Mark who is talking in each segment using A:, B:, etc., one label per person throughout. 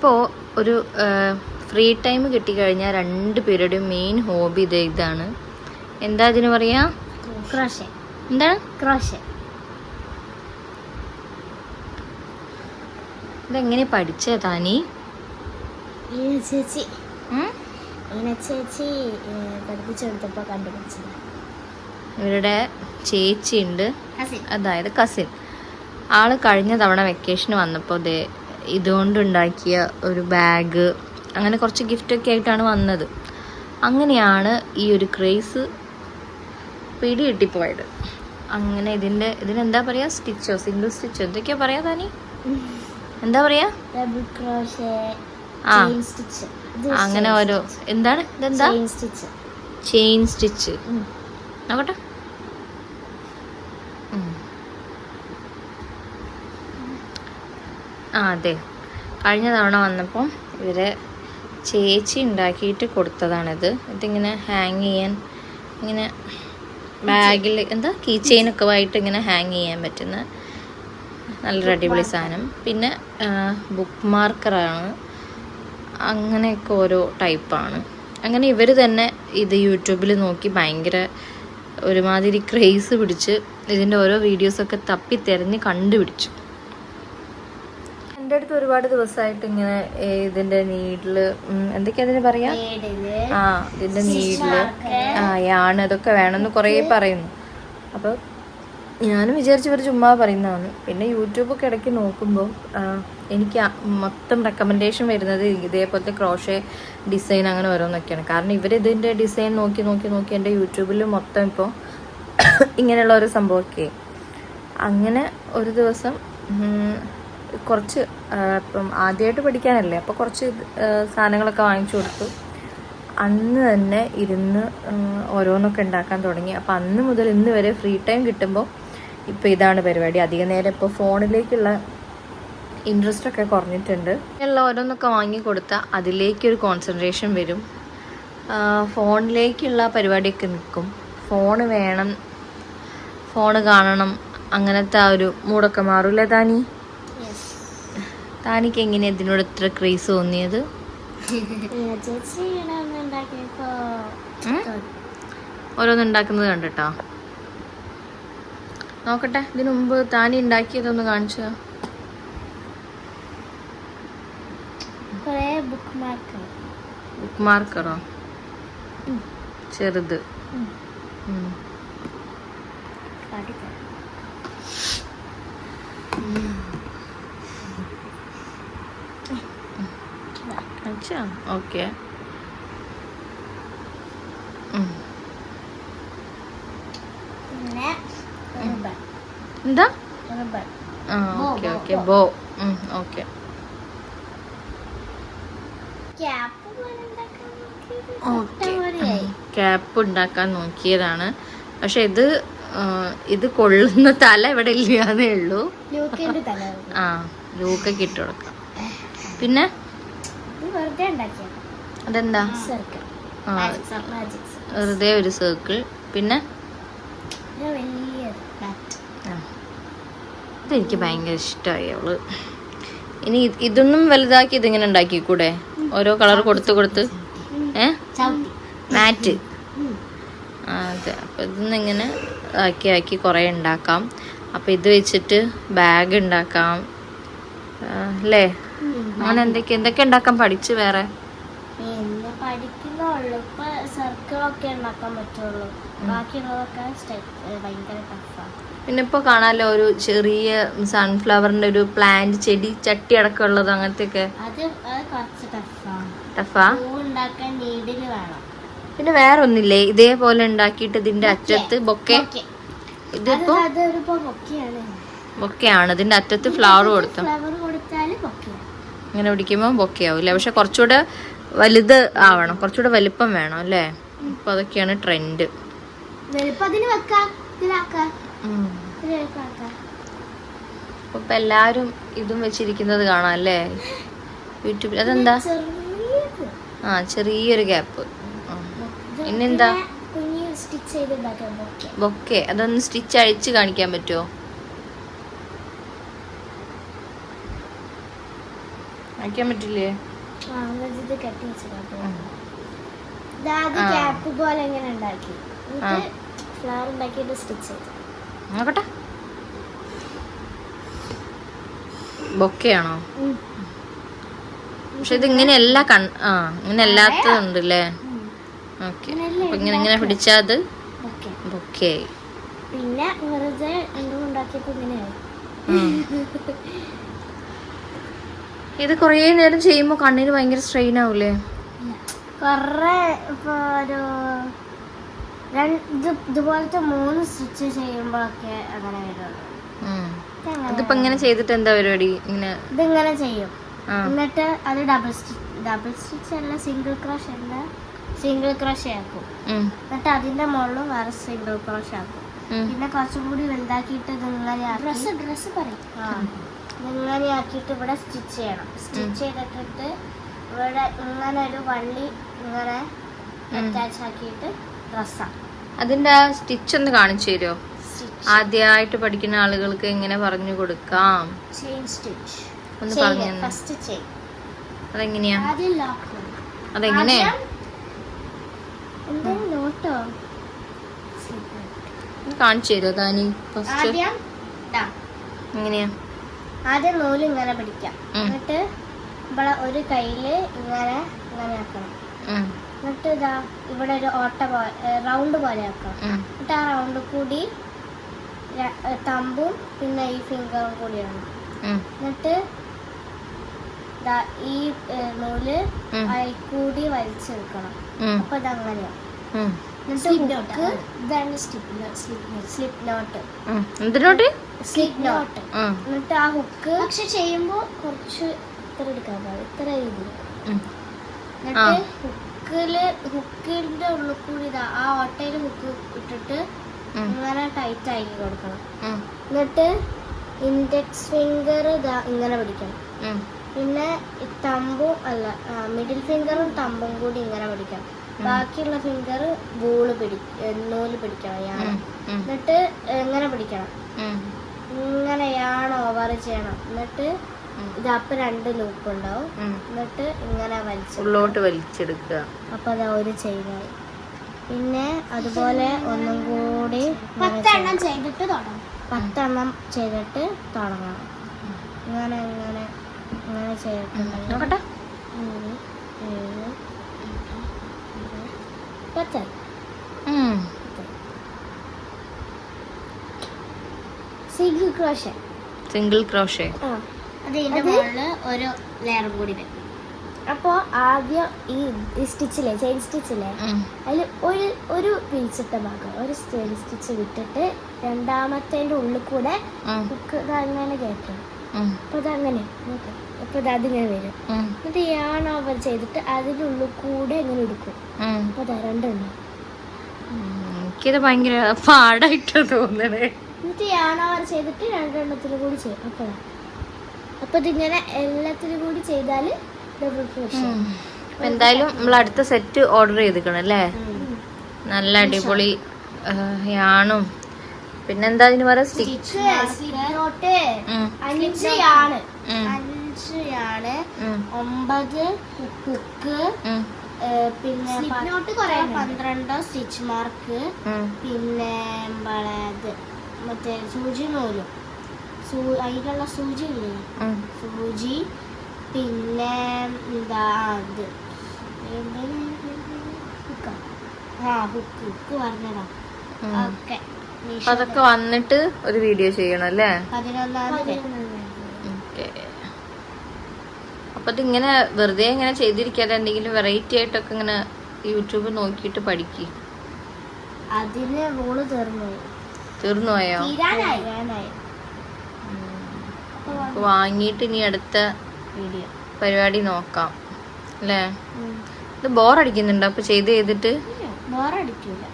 A: ഇപ്പോൾ ഒരു free time കിട്ടിക്കഴിഞ്ഞാൽ രണ്ട് പേരുടെയും മെയിൻ ഹോബി ഇത് ഇതാണ്. എന്താ ഇതിന് പറയാ?
B: ക്രോഷെ
A: എന്താണ്
B: ക്രോഷെ
A: ഇതെങ്ങനെ പഠിച്ചേ താനി?
B: ചേച്ചി. ചേച്ചി പഠിപ്പിച്ചെടുത്തപ്പോ കണ്ടുപിടിച്ചത്.
A: ഇവരുടെ ചേച്ചിയുണ്ട്. അതായത് കസിൻ. ആൾ കഴിഞ്ഞ തവണ വെക്കേഷന് വന്നപ്പോൾ ദേ ഇതുകൊണ്ടുണ്ടാക്കിയ ഒരു ബാഗ് അങ്ങനെ കുറച്ച് ഗിഫ്റ്റൊക്കെ ആയിട്ടാണ് വന്നത്. അങ്ങനെയാണ് ഈ ഒരു ക്രേസ് പിടി കിട്ടിപ്പോയത്. അങ്ങനെ ഇതിന്റെ ഇതിനെന്താ പറയുക സ്റ്റിച്ചോ സിംഗിൾ സ്റ്റിച്ചോ എന്തൊക്കെയാ പറയാ താനി എന്താ പറയാ? ആ. അങ്ങനെ ഓരോ എന്താണ്? ഇതെന്താ?
B: ചെയിൻ സ്റ്റിച്ച്
A: ചെയിൻ സ്റ്റിച്ച് നോക്കട്ടെ ഉം. ആ അതെ. കഴിഞ്ഞ തവണ വന്നപ്പോൾ ഇവരെ ചേച്ചി ഉണ്ടാക്കിയിട്ട് കൊടുത്തതാണിത്. ഇതിങ്ങനെ ഹാങ് ചെയ്യാൻ ഇങ്ങനെ ബാഗിൽ എന്താ കീ ചെയിനൊക്കെ ആയിട്ട് ഇങ്ങനെ ഹാങ് ചെയ്യാൻ പറ്റുന്ന നല്ലൊരു അടിപൊളി സാധനം. പിന്നെ ബുക്ക് മാർക്കറാണ് അങ്ങനെയൊക്കെ ഓരോ ടൈപ്പാണ് അങ്ങനെ ഇവർ തന്നെ ഇത് യൂട്യൂബിൽ നോക്കി ഭയങ്കര ഒരുമാതിരി ക്രേസ് പിടിച്ച് ഇതിന്റെ ഓരോ വീഡിയോസൊക്കെ തപ്പി തിരഞ്ഞ് കണ്ടുപിടിച്ചു. എന്റെ അടുത്ത് ഒരുപാട് ദിവസമായിട്ട് ഇങ്ങനെ ഇതിന്റെ നീഡിൽ എന്തൊക്കെയാ അതിന് പറയാ? ആ ഇതിന്റെ നീഡിൽ. ആ യാണ് ഇതൊക്കെ വേണമെന്ന് കുറേ പറയുന്നു. അപ്പോൾ ഞാനും വിചാരിച്ചു ഇവർ ചുമ്മാ പറയുന്നതാണ്. പിന്നെ യൂട്യൂബൊക്കെ ഇടയ്ക്ക് നോക്കുമ്പോൾ എനിക്ക് മൊത്തം റെക്കമെൻഡേഷൻ വരുന്നത് ഇതേപോലത്തെ ക്രോഷേ ഡിസൈൻ അങ്ങനെ ഓരോന്നൊക്കെയാണ്. കാരണം ഇവർ ഇതിന്റെ ഡിസൈൻ നോക്കി നോക്കി നോക്കി എന്റെ യൂട്യൂബിൽ മൊത്തം ഇപ്പോൾ ഇങ്ങനെയുള്ള ഒരു സംഭവമൊക്കെ. അങ്ങനെ ഒരു ദിവസം കുറച്ച് ഇപ്പം ആദ്യമായിട്ട് പഠിക്കാനല്ലേ അപ്പോൾ കുറച്ച് സാധനങ്ങളൊക്കെ വാങ്ങിച്ചു കൊടുത്തു. അന്ന് തന്നെ ഇരുന്ന് ഓരോന്നൊക്കെ ഉണ്ടാക്കാൻ തുടങ്ങി. അപ്പോൾ അന്ന് മുതൽ ഇന്ന് വരെ ഫ്രീ ടൈം കിട്ടുമ്പോൾ ഇപ്പോൾ ഇതാണ് പരിപാടി. അധിക നേരം ഇപ്പോൾ ഫോണിലേക്കുള്ള ഇൻട്രസ്റ്റ് ഒക്കെ കുറഞ്ഞിട്ടുണ്ട്. ഉള്ള ഓരോന്നൊക്കെ വാങ്ങി കൊടുത്താൽ അതിലേക്കൊരു കോൺസെൻട്രേഷൻ വരും. ഫോണിലേക്കുള്ള പരിപാടിയൊക്കെ നിൽക്കും. ഫോണ് വേണം ഫോണ് കാണണം അങ്ങനത്തെ ആ ഒരു മൂടൊക്കെ മാറൂലേ താനി താനിക്ക് എങ്ങനെ ഇതിനോട് ഇത്ര ക്രേസ് തോന്നിയത്? ഓരോന്നുണ്ടാക്കുന്നത് കണ്ടിട്ടോ? നോക്കട്ടെ ഇതിനു മുമ്പ് താനി ഉണ്ടാക്കിയതൊന്ന് കാണിച്ചു?
B: ബുക്ക് മാർക്ക്
A: ബുക്ക് മാർക്കറോ ചെറുത്. ഉം. കാണിച്ചോ ഓക്കെ. എന്താ? ആ ഓക്കെ ഓക്കെ ബോ. ഓക്കെ.
B: ക്യാപ്പ് ഉണ്ടാക്കാൻ
A: നോക്കിയതാണ്. പക്ഷെ ഇത് ഇത് കൊള്ളുന്ന തല ഇവിടെ ഇല്ലാതെ ഉള്ളൂ. ആ ലൂക്കൊക്കെ ഇട്ട് കൊടുക്കാം. പിന്നെ?
B: വെറുതെ ഉണ്ടാക്കിയത്
A: അതെന്താ?
B: സർക്കിൾ
A: വെറുതെ ഒരു സർക്കിൾ പിന്നെ? ഇതെനിക്ക് ഭയങ്കര ഇഷ്ടമായി അവൾ. ഇനി ഇതൊന്നും വലുതാക്കി ഇതിങ്ങനെ ഉണ്ടാക്കി കൂടെ ഓരോ കളർ കൊടുത്ത് കൊടുത്ത്. ഏ? മാറ്റ് അതെ. അപ്പം ഇതൊന്നും ഇങ്ങനെ ആക്കി ആക്കി കുറേ ഉണ്ടാക്കാം. അപ്പം ഇത് വെച്ചിട്ട് ബാഗ് ഉണ്ടാക്കാം. അല്ലേ? അങ്ങനെ എന്തൊക്കെ എന്തൊക്കെ ഉണ്ടാക്കാൻ പഠിച്ചു വേറെ?
B: പിന്നെ പഠിക്കുന്നുള്ളൂ. ഇപ്പൊ സർക്കിളൊക്കെ ഉണ്ടാക്കാൻ പറ്റുള്ളൂ. ബാക്കിയുള്ളതൊക്കെ സ്റ്റെപ്പ് ഭയങ്കര ടഫാണ്
A: പിന്നെ ഇപ്പോൾ കാണാമല്ലോ ഒരു ചെറിയ സൺഫ്ലവറിന്റെ ഒരു പ്ലാന്റ് ചെടി ചട്ടി അടക്കം ഉള്ളത്
B: അങ്ങനത്തെ
A: ടഫാ പിന്നെ വേറെ ഒന്നില്ലേ ഇതേപോലെ ഉണ്ടാക്കിയിട്ട് ഇതിന്റെ അറ്റത്ത് ബൊക്കെ. ഇതിപ്പോ
B: ബൊക്കെയാണ്.
A: ഇതിന്റെ അറ്റത്ത് ഫ്ലവർ കൊടുത്തു?
B: ഫ്ലവർ കൊടുത്താൽ ബൊക്കെയാണ്.
A: ഇങ്ങനെ പിടിക്കുമ്പോൾ ബൊക്കെ ആവും അല്ലേ പക്ഷെ കുറച്ചുകൂടെ വലുത് ആവണം. കുറച്ചുകൂടെ വലിപ്പം വേണം അല്ലേ? അപ്പൊ അതൊക്കെയാണ് ട്രെൻഡ്. ഇപ്പൊ എല്ലാരും ഇതും വെച്ചിരിക്കുന്നത് കാണാം അല്ലേ? യൂട്യൂബിൽ. അതെന്താ? ആ ചെറിയൊരു ഗ്യാപ്പ്.
B: ബൊക്കെ.
A: ബൊക്കെ. അതൊന്ന് സ്റ്റിച്ച് അഴിച്ച് കാണിക്കാൻ പറ്റുമോ വയ്ക്കാൻ പറ്റില്ലേ?
B: കെട്ടി. ക്യാപ്പ് പോലെ ഇങ്ങനെ ഉണ്ടാക്കി. ഫ്ലവർ ഉണ്ടാക്കിയിട്ട് സ്റ്റിച്ച് ചെയ്തു.
A: നോക്കട്ടെ. ബൊക്കെയാണോ. പക്ഷെ ഇത് ഇങ്ങനെയല്ല കൺ ആ ഇങ്ങനെ അല്ലാത്തതുണ്ട് അല്ലേ
B: ഉം.
A: ഓക്കെ. അപ്പൊ ഇങ്ങനെ ഇങ്ങനെ പിടിച്ചാൽ അത്
B: ഓക്കെ
A: ബൊക്കെ. ആയി
B: പിന്നെ വെറുതെ ഉണ്ടാക്കിയപ്പോ ഇങ്ങനെയായി.
A: ഇത് കുറേ നേരം ചെയ്യുമ്പോൾ കണ്ണിന് ഭയങ്കര സ്ട്രെയിൻ ആവൂലേ?
B: കുറേ ഇപ്പോൾ ഒരു ഇതുപോലത്തെ മൂന്ന് സ്റ്റിച്ച് ചെയ്യുമ്പോഴൊക്കെ അങ്ങനെ വരുള്ളൂ.
A: ഇതിപ്പോ ഇങ്ങനെ ചെയ്തിട്ട് എന്താ പരിപാടി? ഇങ്ങനെ
B: ഇതിങ്ങനെ ചെയ്യും. എന്നിട്ട് അത് ഡബിൾ സ്റ്റിച്ച് ഡബിൾ സ്റ്റിച്ച് അല്ല സിംഗിൾ ക്രോഷ് അല്ല സിംഗിൾ ക്രോഷ് ആക്കും. എന്നിട്ട് അതിന്റെ മുകളിലും വേറെ സിംഗിൾ ക്രോഷ് ആക്കും. പിന്നെ കുറച്ചും കൂടി വലുതാക്കിയിട്ട് ഇതിങ്ങനെ ഡ്രസ് ഡ്രസ് പറയും. ആക്കിയിട്ട് ഇവിടെ സ്റ്റിച്ച് ചെയ്യണം. സ്റ്റിച്ച് ചെയ്തിട്ടിട്ട് ഇവിടെ ഇങ്ങനെ ഒരു വള്ളി ഇങ്ങനെ അറ്റാച്ച് ആക്കിയിട്ട് ഡ്രസ്സാണ്
A: അതിന്റെ ആ സ്റ്റിച്ച് ഒന്ന് കാണിച്ചു തരുമോ ആദ്യമായിട്ട് പഠിക്കുന്ന ആളുകൾക്ക് എങ്ങനെ പറഞ്ഞു കൊടുക്കാം. ഒന്ന് പറഞ്ഞു അതെങ്ങനെയാ? കാണിച്ചു തരുമോ താനി ഫസ്റ്റ് എങ്ങനെയാ?
B: ആദ്യം നൂൽ ഇങ്ങനെ പിടിക്കാം. എന്നിട്ട് ഇവിടെ ഒരു കയ്യിൽ ഇങ്ങനെ ഇങ്ങനെ ആക്കണം. എന്നിട്ട് ഇതാ ഇവിടെ ഒരു ഓട്ട പോലെ റൗണ്ട് പോലെ ആക്കാം. എന്നിട്ട് ആ റൗണ്ട് കൂടി തമ്പും പിന്നെ ഈ ഫിംഗറും കൂടി
A: ആണ്
B: എന്നിട്ട് ഈ
A: നൂൽ
B: അതിൽ കൂടി വലിച്ചെടുക്കണം. അപ്പൊ ഇതങ്ങനെയാണ് ഇതാണ് സ്ലിപ്പ് സ്ലിപ്പ് നോട്ട്
A: ഉം. എന്തിനോട്ട്
B: സ്ലിപ്പ് നോട്ട്. എന്നിട്ട് ആ ഹുക്ക് പക്ഷെ ചെയ്യുമ്പോൾ കുറച്ച് ഇത്ര എടുക്കാൻ പാടില്ല ഇത്ര രീതിയിൽ. എന്നിട്ട് ഹുക്കിൽ ഹുക്കിന്റെ ഉള്ളിൽ കൂടി ഇതാ ആ ഓട്ടയിൽ ഹുക്ക് ഇട്ടിട്ട്. ഇങ്ങനെ ടൈറ്റ് ആക്കി കൊടുക്കണം. എന്നിട്ട് ഇൻഡെക്സ് ഫിംഗർ ഇതാ ഇങ്ങനെ പിടിക്കണം. പിന്നെ തമ്പും അല്ല മിഡിൽ ഫിംഗറും തമ്പും കൂടി ഇങ്ങനെ പിടിക്കണം ബാക്കിയുള്ള ഫിംഗർ ബോൾ പിടി നൂൽ പിടിക്കണം. എന്നിട്ട് എങ്ങനെ പിടിക്കണം?
A: ഇങ്ങനെയാണ്
B: ഇങ്ങനെ ഓവർ ചെയ്യണം. എന്നിട്ട്. ഇത് അപ്പൊ രണ്ട് ലൂപ്പ് ഉണ്ടാവും. എന്നിട്ട് ഇങ്ങനെ വലിച്ചു
A: ഉള്ളോട്ട് വലിച്ചെടുക്കുക.
B: അപ്പൊ അതാ ഒരു ചെയിനായി പിന്നെ അതുപോലെ ഒന്നും കൂടി പത്തെണ്ണം ചെയ്തിട്ട് തുടങ്ങണം. പത്തെണ്ണം ചെയ്തിട്ട് തുടങ്ങണം. ഇങ്ങനെ ഇങ്ങനെ ഇങ്ങനെ ചെയ്തിട്ടുണ്ടെങ്കിൽ
A: നോക്കട്ടെ.
B: ഏഴ് പത്ത്
A: Hmm.
B: Single crochet
A: single crochet
B: അതിന്റെ മുകളിൽ ഒരു ലെയർ കൂടി വരും. അപ്പോൾ ആദ്യം ഈ ഈ സ്റ്റിച്ചില്ലേ ചെയിൻ സ്റ്റിച്ചില്ലേ. അതിൽ ഒരു ഒരു പിരിച്ചിട്ട ഭാഗം ഒരു ചെയിൻ സ്റ്റിച്ച് വിട്ടിട്ട് രണ്ടാമത്തേന്റെ ഉള്ളിൽ കൂടെ അങ്ങനെ കയറ്റണം
A: ഉം.
B: അപ്പോൾ അതങ്ങനെ വരും. എന്നിട്ട് യാൺ ഓവർ ചെയ്തിട്ട് അതിന്റെ ഉള്ളിൽ കൂടെ ഇങ്ങനെ എടുക്കും. അപ്പൊ അതാ രണ്ടെണ്ണം.
A: എനിക്കിത് ഭയങ്കര പാടായിട്ട് തോന്നണേ.
B: എന്നിട്ട് യാൺ ഓവർ ചെയ്തിട്ട് രണ്ടെണ്ണത്തിലും കൂടി ചെയ്യും. അപ്പഴാ അപ്പൊ ഇതിങ്ങനെ എല്ലാത്തിലും കൂടി ചെയ്താൽ ഡബിൾ ക്രോഷ്യ
A: അപ്പൊ എന്തായാലും നമ്മൾ അടുത്ത സെറ്റ് ഓർഡർ ചെയ്തിക്കണം അല്ലേ? നല്ല അടിപൊളി യാണും പിന്നെന്താ അതിന് പറയാ സ്റ്റിച്ച്
B: അഞ്ചാണ്
A: അഞ്ചാണ്.
B: ഒമ്പത്
A: കുക്ക്.
B: പിന്നെ പന്ത്രണ്ട് സ്റ്റിച്ച് മാർക്ക്. പിന്നെ മറ്റേ സൂചി നൂലും. അതിലുള്ള സൂചി ഇല്ലേ? സൂചി. പിന്നെ എന്താ അത്? ആ ഹുക്ക്. ഹുക്ക് പറഞ്ഞതാ. ഓക്കെ.
A: അപ്പൊ അതൊക്കെ വന്നിട്ട് ഒരു വീഡിയോ ചെയ്യണം അല്ലേ? അപ്പൊ ഇതിങ്ങനെ വെറുതെ ഇങ്ങനെ ചെയ്തിരിക്കാതെ എന്തെങ്കിലും വെറൈറ്റി ആയിട്ടൊക്കെ ഇങ്ങനെ യൂട്യൂബ് നോക്കിയിട്ട് പഠിക്ക്.
B: അതിന് റോൾ തീർന്നു പോയി.
A: തീർന്നു പോയോ?
B: തീരാനായി. തീരാനായി.
A: വാങ്ങിയിട്ട് ഇനി അടുത്ത
B: വീഡിയോ.
A: പരിപാടി നോക്കാം. അല്ലേ? ഇത് ബോർ അടിക്കുന്നുണ്ടോ? അപ്പൊ ചെയ്ത് ചെയ്തിട്ട്
B: ബോർ അടിക്കില്ല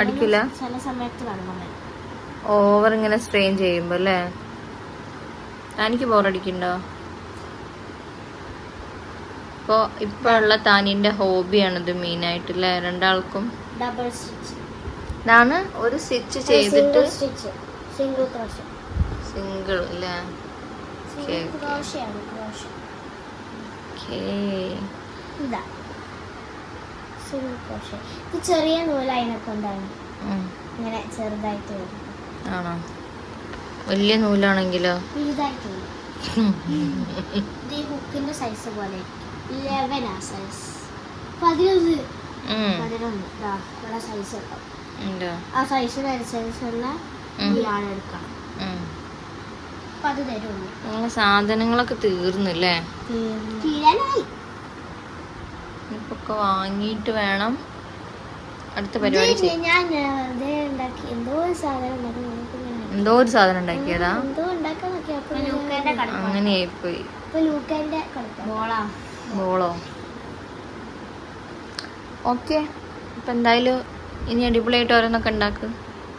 A: അടിക്കൂല?
B: ചില സമയത്ത് വെള്ളം വരും
A: ഓവർ ഇങ്ങനെ സ്ട്രെയിൻ ചെയ്യുമ്പോ അല്ലേ? താനിക്ക് ബോറടിക്കുന്നുണ്ടോ ഇപ്പൊ ഇപ്പൊ ഉള്ള താനിന്റെ ഹോബിയാണിത് മെയിനായിട്ട് അല്ലേ? രണ്ടാൾക്കും ഇതാണ് ഒരു സ്റ്റിച്ച് ചെയ്തിട്ട്
B: സിംഗിൾ
A: അല്ലേ?
C: ചെറിയ കൊണ്ടാണ് ഇങ്ങനെ ചെറുതായിട്ട് വരും.
A: ആണോ? വലിയ നൂലാണെങ്കിലോ?
C: ഹുക്കിന്റെ സൈസ് പോലെ സൈസ് പതിനൊന്ന്.
A: ഉം.
C: പതിനൊന്ന്. ഇതാ ഇവിടെ സൈസ് ഉണ്ടാവും ആ സൈസിനനുസരിച്ചുള്ള
A: സാധനങ്ങളൊക്കെ തീർന്നില്ലേ?
C: തീരാനായി.
A: ഇപ്പൊക്കെ വാങ്ങിയിട്ട് വേണം. അടുത്ത പരിപാടി
C: എന്തോ ഒരു സാധനം
A: ഉണ്ടാക്കിയതാ?
C: അങ്ങനെയായി പോയി
A: ബോളാ. ഓക്കെ. അപ്പം എന്തായാലും ഇനി അടിപൊളിയായിട്ട് ഓരോന്നൊക്കെ ഉണ്ടാക്ക്.